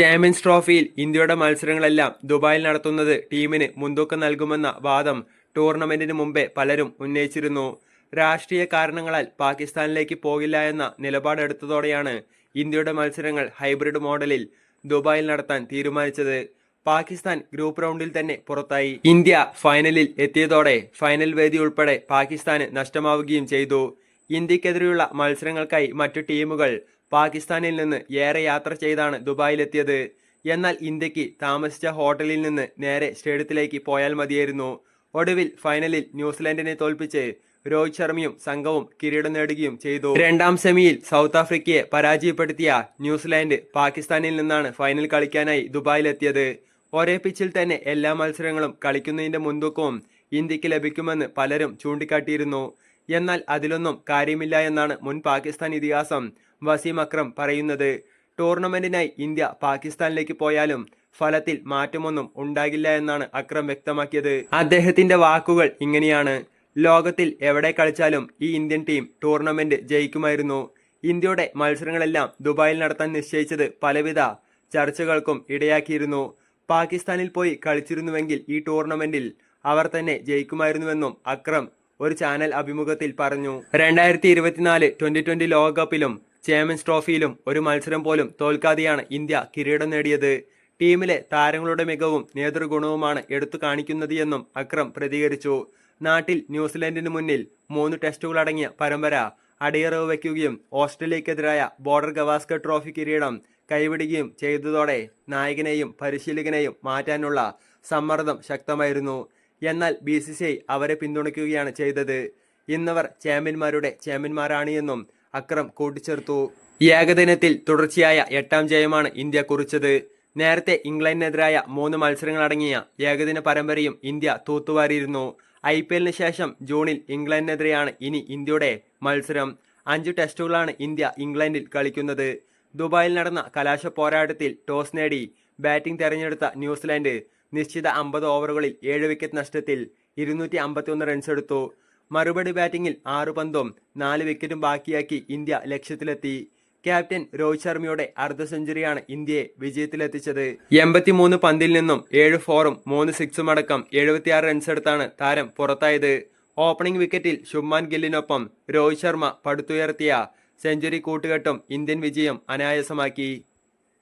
Champions ട്രോഫിയിൽ ഇന്ത്യയുടെ മത്സരങ്ങളെല്ലാം ദുബായിൽ നടത്തുന്നത് ടീമിന് മുൻതൂക്കം നൽകുമെന്ന വാദം ടൂർണമെന്റിന് മുമ്പേ പലരും ഉന്നയിച്ചിരുന്നു. രാഷ്ട്രീയ കാരണങ്ങളാൽ പാകിസ്ഥാനിലേക്ക് പോകില്ല എന്ന നിലപാടെടുത്തതോടെയാണ് ഇന്ത്യയുടെ മത്സരങ്ങൾ ഹൈബ്രിഡ് മോഡലിൽ ദുബായിൽ നടത്താൻ തീരുമാനിച്ചത്. പാകിസ്ഥാൻ ഗ്രൂപ്പ് റൗണ്ടിൽ തന്നെ പുറത്തായി. ഇന്ത്യ ഫൈനലിൽ എത്തിയതോടെ ഫൈനൽ വേദി ഉൾപ്പെടെ പാകിസ്ഥാന് നഷ്ടമാവുകയും ചെയ്തു. ഇന്ത്യക്കെതിരെയുള്ള മത്സരങ്ങൾക്കായി മറ്റു ടീമുകൾ പാകിസ്ഥാനിൽ നിന്ന് ഏറെ യാത്ര ചെയ്താണ് ദുബായിലെത്തിയത്. എന്നാൽ ഇന്ത്യയ്ക്ക് താമസിച്ച ഹോട്ടലിൽ നിന്ന് നേരെ സ്റ്റേഡിയത്തിലേക്ക് പോയാൽ മതിയായിരുന്നു. ഒടുവിൽ ഫൈനലിൽ ന്യൂസിലൻഡിനെ തോൽപ്പിച്ച് രോഹിത് ശർമ്മയും സംഘവും കിരീടം നേടുകയും ചെയ്തു. രണ്ടാം സെമിയിൽ സൗത്ത് ആഫ്രിക്കയെ പരാജയപ്പെടുത്തിയ ന്യൂസിലാൻഡ് പാകിസ്ഥാനിൽ നിന്നാണ് ഫൈനൽ കളിക്കാനായി ദുബായിലെത്തിയത്. ഒരേ പിച്ചിൽ തന്നെ എല്ലാ മത്സരങ്ങളും കളിക്കുന്നതിന്റെ മുൻതൂക്കവും ഇന്ത്യയ്ക്ക് ലഭിക്കുമെന്ന് പലരും ചൂണ്ടിക്കാട്ടിയിരുന്നു. എന്നാൽ അതിലൊന്നും കാര്യമില്ല എന്നാണ് മുൻ പാകിസ്ഥാൻ ഇതിഹാസം വസീം അക്രം പറയുന്നത്. ടൂർണമെന്റിനായി ഇന്ത്യ പാകിസ്ഥാനിലേക്ക് പോയാലും ഫലത്തിൽ മാറ്റമൊന്നും ഉണ്ടാകില്ല എന്നാണ് അക്രം വ്യക്തമാക്കിയത്. അദ്ദേഹത്തിന്റെ വാക്കുകൾ ഇങ്ങനെയാണ്. ലോകത്തിൽ എവിടെ കളിച്ചാലും ഈ ഇന്ത്യൻ ടീം ടൂർണമെന്റ് ജയിക്കുമായിരുന്നു. ഇന്ത്യയുടെ മത്സരങ്ങളെല്ലാം ദുബായിൽ നടത്താൻ നിശ്ചയിച്ചത് പലവിധ ചർച്ചകൾക്കും ഇടയാക്കിയിരുന്നു. പാകിസ്ഥാനിൽ പോയി കളിച്ചിരുന്നുവെങ്കിൽ ഈ ടൂർണമെന്റിൽ അവർ തന്നെ ജയിക്കുമായിരുന്നുവെന്നും അക്രം ഒരു ചാനൽ അഭിമുഖത്തിൽ പറഞ്ഞു രണ്ടായിരത്തി ഇരുപത്തിനാല് ട്വന്റി ട്വന്റി ലോകകപ്പിലും ചാമ്പ്യൻസ് ട്രോഫിയിലും ഒരു മത്സരം പോലും തോൽക്കാതെയാണ് ഇന്ത്യ കിരീടം നേടിയത്. ടീമിലെ താരങ്ങളുടെ മികവും നേതൃഗുണവുമാണ് എടുത്തു കാണിക്കുന്നത് എന്നും അക്രം പ്രതികരിച്ചു. നാട്ടിൽ ന്യൂസിലൻഡിന് മുന്നിൽ മൂന്ന് ടെസ്റ്റുകളടങ്ങിയ പരമ്പര അടിയറവ് വയ്ക്കുകയും ഓസ്ട്രേലിയക്കെതിരായ ബോർഡർ ഗവാസ്കർ ട്രോഫി കിരീടം കൈവിടുകയും ചെയ്തതോടെ നായകനെയും പരിശീലകനെയും മാറ്റാനുള്ള സമ്മർദ്ദം ശക്തമായിരുന്നു. എന്നാൽ ബി സി സി ഐ അവരെ പിന്തുണയ്ക്കുകയാണ് ചെയ്തത്. ഇന്നവർ ചാമ്പ്യന്മാരുടെ ചാമ്പ്യന്മാരാണ് എന്നും അക്രം കൂട്ടിച്ചേർത്തു. ഏകദിനത്തിൽ തുടർച്ചയായ എട്ടാം ജയമാണ് ഇന്ത്യ കുറിച്ചത്. നേരത്തെ ഇംഗ്ലണ്ടിനെതിരായ മൂന്ന് മത്സരങ്ങളടങ്ങിയ ഏകദിന പരമ്പരയും ഇന്ത്യ തൂത്തുവാരിയിരുന്നു. ഐ പി എല്ലിന് ശേഷം ജൂണിൽ ഇംഗ്ലണ്ടിനെതിരെയാണ് ഇനി ഇന്ത്യയുടെ മത്സരം. അഞ്ച് ടെസ്റ്റുകളാണ് ഇന്ത്യ ഇംഗ്ലണ്ടിൽ കളിക്കുന്നത്. ദുബായിൽ നടന്ന കലാശ പോരാട്ടത്തിൽ ടോസ് നേടി ബാറ്റിംഗ് തെരഞ്ഞെടുത്ത ന്യൂസിലാൻഡ് നിശ്ചിത അമ്പത് ഓവറുകളിൽ ഏഴ് വിക്കറ്റ് നഷ്ടത്തിൽ ഇരുന്നൂറ്റി അമ്പത്തിയൊന്ന് റൺസ് എടുത്തു. മറുപടി ബാറ്റിംഗിൽ ആറ് പന്തും നാല് വിക്കറ്റും ബാക്കിയാക്കി ഇന്ത്യ ലക്ഷ്യത്തിലെത്തി. ക്യാപ്റ്റൻ രോഹിത് ശർമ്മയുടെ അർദ്ധ സെഞ്ചുറിയാണ് ഇന്ത്യയെ വിജയത്തിലെത്തിച്ചത്. എൺപത്തിമൂന്ന് പന്തിൽ നിന്നും ഏഴ് ഫോറും മൂന്ന് സിക്സും അടക്കം എഴുപത്തിയാറ് റൺസ് എടുത്താണ് താരം പുറത്തായത്. ഓപ്പണിംഗ് വിക്കറ്റിൽ ശുഭ്മാൻ ഗില്ലിനൊപ്പം രോഹിത് ശർമ്മ പടുത്തുയർത്തിയ സെഞ്ചുറി കൂട്ടുകെട്ടും ഇന്ത്യൻ വിജയം അനായാസമാക്കി.